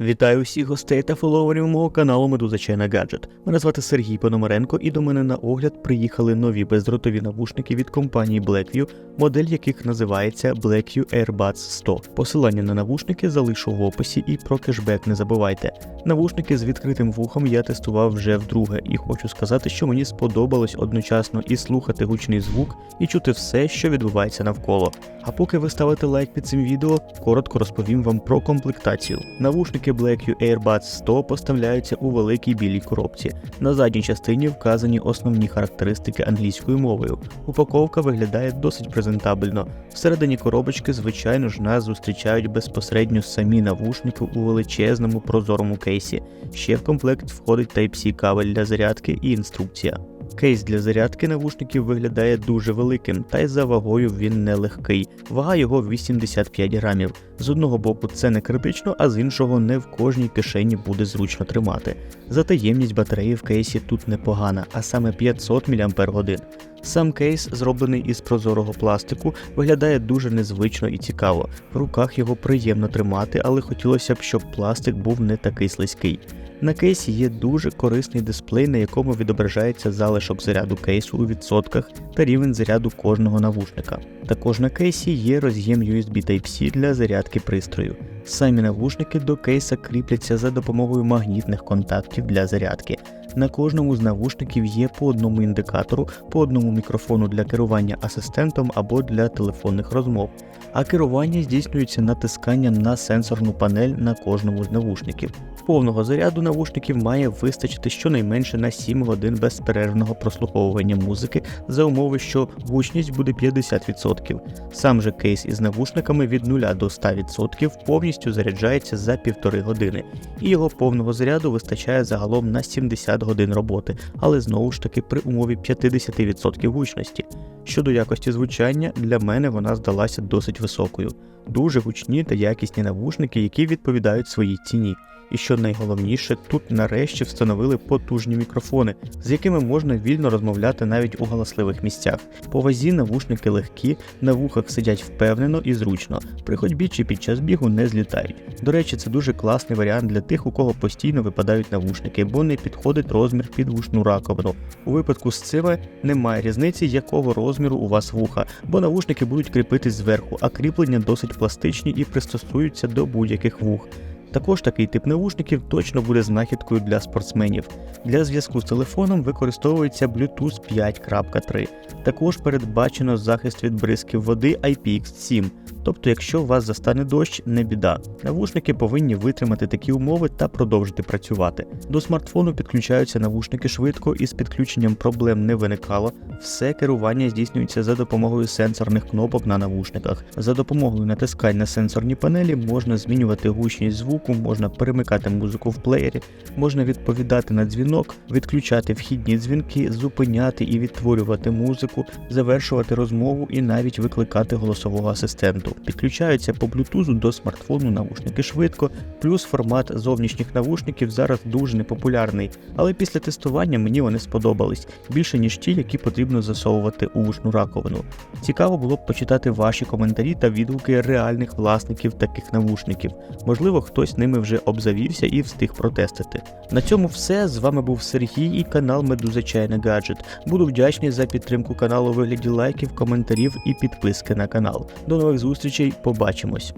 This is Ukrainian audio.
Вітаю всіх гостей та фоловерів мого каналу Медуза Чайна Гаджет. Мене звати Сергій Пономаренко, і до мене на огляд приїхали нові бездротові навушники від компанії Blackview, модель яких називається Blackview AirBuds 100. Посилання на навушники залишу в описі і про кешбек не забувайте. Навушники з відкритим вухом я тестував вже вдруге, і хочу сказати, що мені сподобалось одночасно і слухати гучний звук, і чути все, що відбувається навколо. А поки ви ставите лайк під цим відео, коротко розповім вам про комплектацію. Навушники Blackview AirBuds 100 поставляються у великій білій коробці. На задній частині вказані основні характеристики англійською мовою. Упаковка виглядає досить презентабельно. Всередині коробочки, звичайно ж, нас зустрічають безпосередньо самі навушники у величезному прозорому кейсі. Ще в комплект входить Type-C кабель для зарядки і інструкція. Кейс для зарядки навушників виглядає дуже великим, та й за вагою він не легкий. Вага його 85 грамів. З одного боку це не критично, а з іншого не в кожній кишені буде зручно тримати. Зате ємність батареї в кейсі тут непогана, а саме 500 мАч. Сам кейс, зроблений із прозорого пластику, виглядає дуже незвично і цікаво. В руках його приємно тримати, але хотілося б, щоб пластик був не такий слизький. На кейсі є дуже корисний дисплей, на якому відображається залишок заряду кейсу у відсотках та рівень заряду кожного навушника. Також на кейсі є роз'єм USB Type-C для зарядки пристрою. Самі навушники до кейса кріпляться за допомогою магнітних контактів для зарядки. На кожному з навушників є по одному індикатору, по одному мікрофону для керування асистентом або для телефонних розмов. А керування здійснюється натисканням на сенсорну панель на кожному з навушників. Повного заряду навушників має вистачити щонайменше на 7 годин безперервного прослуховування музики за умови, що гучність буде 50%. Сам же кейс із навушниками від 0 до 100% повністю заряджається за півтори години, і його повного заряду вистачає загалом на 70 годин роботи, але знову ж таки при умові 50% гучності. Щодо якості звучання, для мене вона здалася досить високою. Дуже гучні та якісні навушники, які відповідають своїй ціні. І що найголовніше, тут нарешті встановили потужні мікрофони, з якими можна вільно розмовляти навіть у галасливих місцях. По вазі навушники легкі, на вухах сидять впевнено і зручно, при ходьбі чи під час бігу не злітають. До речі, це дуже класний варіант для тих, у кого постійно випадають навушники, бо не підходить розмір під вушну раковину. У випадку з цими немає різниці, якого розміру у вас вуха, бо навушники будуть кріпитись зверху, а кріплення досить пластичні і пристосуються до будь-яких вух. Також такий тип навушників точно буде знахідкою для спортсменів. Для зв'язку з телефоном використовується Bluetooth 5.3. Також передбачено захист від бризків води IPX7. Тобто, якщо вас застане дощ, не біда. Навушники повинні витримати такі умови та продовжити працювати. До смартфону підключаються навушники швидко і з підключенням проблем не виникало. Все керування здійснюється за допомогою сенсорних кнопок на навушниках. За допомогою натискань на сенсорні панелі можна змінювати гучність звуку, можна перемикати музику в плеєрі, можна відповідати на дзвінок, відключати вхідні дзвінки, зупиняти і відтворювати музику, завершувати розмову і навіть викликати голосового асистенту. Підключаються по блютузу до смартфону навушники швидко, плюс формат зовнішніх навушників зараз дуже непопулярний, але після тестування мені вони сподобались більше ніж ті, які потрібно засовувати у вушну раковину. Цікаво було б почитати ваші коментарі та відгуки реальних власників таких навушників. Можливо, хтось ними вже обзавівся і встиг протестити. На цьому все. З вами був Сергій і канал Медуза Чайна Гаджет. Буду вдячний за підтримку каналу у вигляді лайків, коментарів і підписки на канал. До нових зустрічей, побачимось!